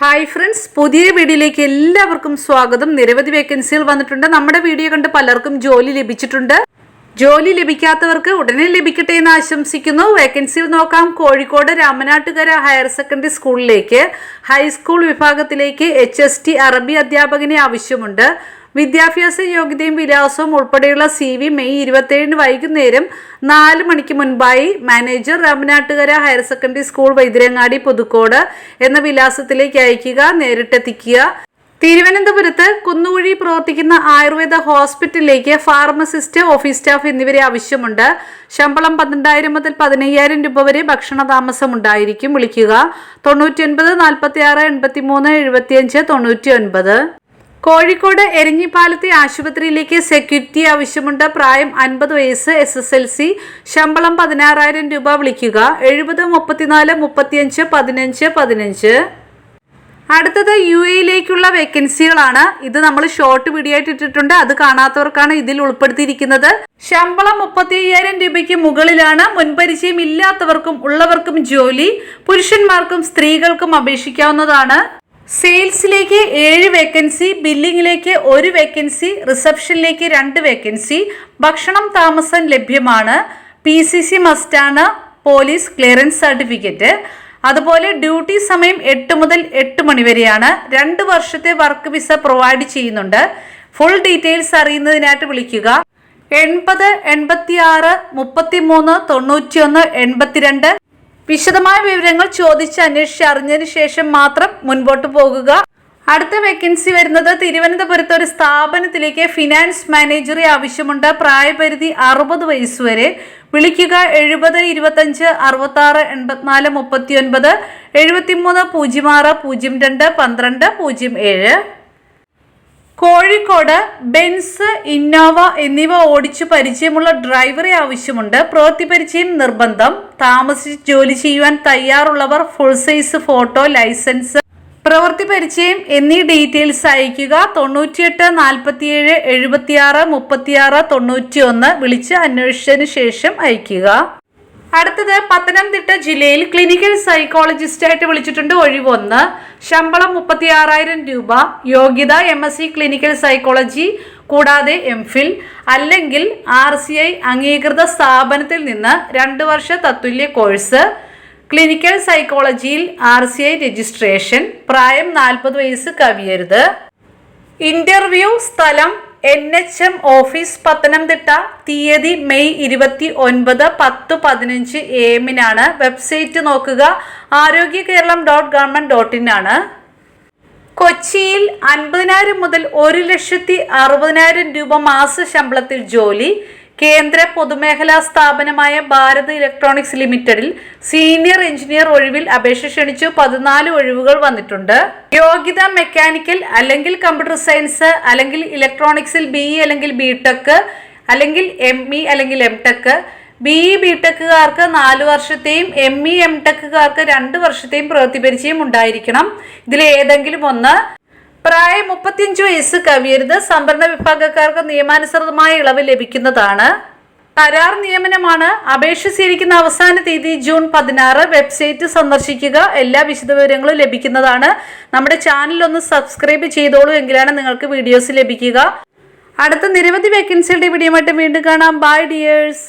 Hi friends പുതിയ വീഡിയോയിലേക്ക് എല്ലാവർക്കും സ്വാഗതം. നിരവധി വേക്കൻസികൾ വന്നിട്ടുണ്ട്. നമ്മുടെ വീഡിയോ കണ്ട് പലർക്കും ജോലി ലഭിച്ചിട്ടുണ്ട്. ജോലി ലഭിക്കാത്തവർക്ക് ഉടനെ ലഭിക്കട്ടെ എന്ന് ആശംസിക്കുന്നു. വേക്കൻസികൾ നോക്കാം. കോഴിക്കോട് രാമനാട്ടുകര ഹയർ സെക്കൻഡറി സ്കൂളിലേക്ക് ഹൈസ്കൂൾ വിഭാഗത്തിലേക്ക് എച്ച് അറബി അധ്യാപകനെ ആവശ്യമുണ്ട്. വിദ്യാഭ്യാസ യോഗ്യതയും വിലാസവും ഉൾപ്പെടെയുള്ള സി വി മെയ് ഇരുപത്തേഴിന് വൈകുന്നേരം നാല് മണിക്ക് മുൻപായി manager Ramanattukara higher secondary school Vaidyarangadi Puthukkode എന്ന വിലാസത്തിലേക്ക് അയക്കുക നേരിട്ടെത്തിക്കുക. തിരുവനന്തപുരത്ത് കുന്നുകുഴി പ്രവർത്തിക്കുന്ന ആയുർവേദ ഹോസ്പിറ്റലിലേക്ക് ഫാർമസിസ്റ്റ് ഓഫീസ് സ്റ്റാഫ് എന്നിവരെ ആവശ്യമുണ്ട്. ശമ്പളം പന്ത്രണ്ടായിരം മുതൽ പതിനയ്യായിരം രൂപ വരെ ഭക്ഷണ താമസം ഉണ്ടായിരിക്കും. വിളിക്കുക തൊണ്ണൂറ്റി ഒൻപത് നാൽപ്പത്തി ആറ് എൺപത്തി മൂന്ന് എഴുപത്തിയഞ്ച് തൊണ്ണൂറ്റി ഒൻപത് കോഴിക്കോട് എരഞ്ഞിപ്പാലത്തെ ആശുപത്രിയിലേക്ക് സെക്യൂരിറ്റി ആവശ്യമുണ്ട്. പ്രായം അൻപത് വയസ്സ് എസ് എസ് എൽ സി ശമ്പളം പതിനാറായിരം രൂപ വിളിക്കുക. എഴുപത് മുപ്പത്തിനാല് മുപ്പത്തിയഞ്ച് പതിനഞ്ച് പതിനഞ്ച്. അടുത്തത് യു എയിലേക്കുള്ള വേക്കൻസികളാണ്. ഇത് നമ്മൾ ഷോർട്ട് വീഡിയോ ആയിട്ട് ഇട്ടിട്ടുണ്ട്. അത് കാണാത്തവർക്കാണ് ഇതിൽ ഉൾപ്പെടുത്തിയിരിക്കുന്നത്. ശമ്പളം മുപ്പത്തി അയ്യായിരം രൂപയ്ക്ക് മുകളിലാണ്. മുൻപരിചയം ഇല്ലാത്തവർക്കും ഉള്ളവർക്കും ജോലി. പുരുഷന്മാർക്കും സ്ത്രീകൾക്കും അപേക്ഷിക്കാവുന്നതാണ്. സെയിൽസിലേക്ക് ഏഴ് വേക്കൻസി ബില്ലിങ്ങിലേക്ക് ഒരു വേക്കൻസി റിസപ്ഷനിലേക്ക് രണ്ട് വേക്കൻസി ഭക്ഷണം താമസം ലഭ്യമാണ് പി സി സി മസ്റ്റാണ് പോലീസ് ക്ലിയറൻസ് സർട്ടിഫിക്കറ്റ്. അതുപോലെ ഡ്യൂട്ടി സമയം എട്ട് മുതൽ എട്ട് മണി വരെയാണ്. രണ്ട് വർഷത്തെ വർക്ക് വിസ പ്രൊവൈഡ് ചെയ്യുന്നുണ്ട്. ഫുൾ ഡീറ്റെയിൽസ് അറിയുന്നതിനായിട്ട് വിളിക്കുക. എൺപത് എൺപത്തി ആറ് മുപ്പത്തി മൂന്ന് തൊണ്ണൂറ്റിയൊന്ന് എൺപത്തിരണ്ട്. വിശദമായ വിവരങ്ങൾ ചോദിച്ച് അന്വേഷിച്ച് അറിഞ്ഞതിന് ശേഷം മാത്രം മുൻപോട്ട് പോകുക. അടുത്ത വേക്കൻസി വരുന്നത് തിരുവനന്തപുരത്ത് ഒരു സ്ഥാപനത്തിലേക്ക് ഫിനാൻസ് മാനേജറെ ആവശ്യമുണ്ട്. പ്രായപരിധി അറുപത് വയസ്സ് വരെ വിളിക്കുക എഴുപത് ഇരുപത്തഞ്ച് അറുപത്തി ആറ് എൺപത്തിനാല് മുപ്പത്തി ഒൻപത് എഴുപത്തിമൂന്ന് പൂജ്യം ആറ് പൂജ്യം രണ്ട് പന്ത്രണ്ട് പൂജ്യം ഏഴ്. കോഴിക്കോട് ബെൻസ് ഇന്നോവ എന്നിവ ഓടിച്ചു പരിചയമുള്ള ഡ്രൈവറെ ആവശ്യമുണ്ട്. പ്രവൃത്തി പരിചയം നിർബന്ധം. താമസിച്ച് ജോലി ചെയ്യുവാൻ തയ്യാറുള്ളവർ ഫുൾ സൈസ് ഫോട്ടോ ലൈസൻസ് പ്രവൃത്തി പരിചയം എന്നീ ഡീറ്റെയിൽസ് അയയ്ക്കുക. തൊണ്ണൂറ്റിയെട്ട് നാൽപ്പത്തിയേഴ് എഴുപത്തിയാറ് മുപ്പത്തിയാറ് തൊണ്ണൂറ്റി ഒന്ന് വിളിച്ച് അന്വേഷിച്ചതിന് ശേഷം അയയ്ക്കുക. അടുത്തത് പത്തനംതിട്ട ജില്ലയിൽ ക്ലിനിക്കൽ സൈക്കോളജിസ്റ്റ് ആയിട്ട് വിളിച്ചിട്ടുണ്ട് ഒഴിവൊന്ന്. ശമ്പളം മുപ്പത്തി ആറായിരം രൂപ. യോഗ്യത M S C clinical psychology കൂടാതെ എം ഫിൽ അല്ലെങ്കിൽ ആർ സി ഐ അംഗീകൃത സ്ഥാപനത്തിൽ നിന്ന് രണ്ട് വർഷ തത്തുല്യ കോഴ്സ്. ക്ലിനിക്കൽ സൈക്കോളജിയിൽ ആർ സി ഐ രജിസ്ട്രേഷൻ പ്രായം നാൽപ്പത് വയസ്സ് കവിയരുത്. ഇന്റർവ്യൂ സ്ഥലം N H M office Pathanamthitta തീയതി മെയ് ഇരുപത്തി ഒൻപത് പത്ത് പതിനഞ്ച് എ എമ്മിനാണ്. വെബ്സൈറ്റ് നോക്കുക. Arogya Keralam dot government dot in ആണ്. കൊച്ചിയിൽ അൻപതിനായിരം മുതൽ ഒരു ലക്ഷത്തി അറുപതിനായിരം രൂപ മാസ ശമ്പളത്തിൽ ജോലി. കേന്ദ്ര പൊതുമേഖലാ സ്ഥാപനമായ ഭാരത് ഇലക്ട്രോണിക്സ് ലിമിറ്റഡിൽ സീനിയർ എഞ്ചിനീയർ ഒഴിവിൽ അപേക്ഷ ക്ഷണിച്ചു. പതിനാല് ഒഴിവുകൾ വന്നിട്ടുണ്ട്. യോഗ്യത മെക്കാനിക്കൽ അല്ലെങ്കിൽ കമ്പ്യൂട്ടർ സയൻസ് അല്ലെങ്കിൽ ഇലക്ട്രോണിക്സിൽ ബി അല്ലെങ്കിൽ ബി ടെക് അല്ലെങ്കിൽ എം ഇ അല്ലെങ്കിൽ M tech B E B ടെക്കുകാർക്ക് നാല് വർഷത്തെയും എം ഇ എം ടെക്കുകാർക്ക് രണ്ട് വർഷത്തെയും പ്രവൃത്തി പരിചയം ഉണ്ടായിരിക്കണം. ഇതിൽ ഏതെങ്കിലും ഒന്ന് പ്രായം മുപ്പത്തിയഞ്ച് വയസ്സ് കവിയരുത്. സംവരണ വിഭാഗക്കാർക്ക് നിയമാനുസൃതമായ ഇളവ് ലഭിക്കുന്നതാണ്. കരാർ നിയമനമാണ് അപേക്ഷ സ്വീകരിക്കുന്ന അവസാന തീയതി ജൂൺ പതിനാറ്. വെബ്സൈറ്റ് സന്ദർശിക്കുക. എല്ലാ വിശദവിവരങ്ങളും ലഭിക്കുന്നതാണ്. നമ്മുടെ ചാനൽ ഒന്ന് സബ്സ്ക്രൈബ് ചെയ്തോളൂ എങ്കിലാണ് നിങ്ങൾക്ക് വീഡിയോസ് ലഭിക്കുക. അടുത്ത നിരവധി വേക്കൻസികളുടെ വീഡിയോ വീണ്ടും കാണാം. By dears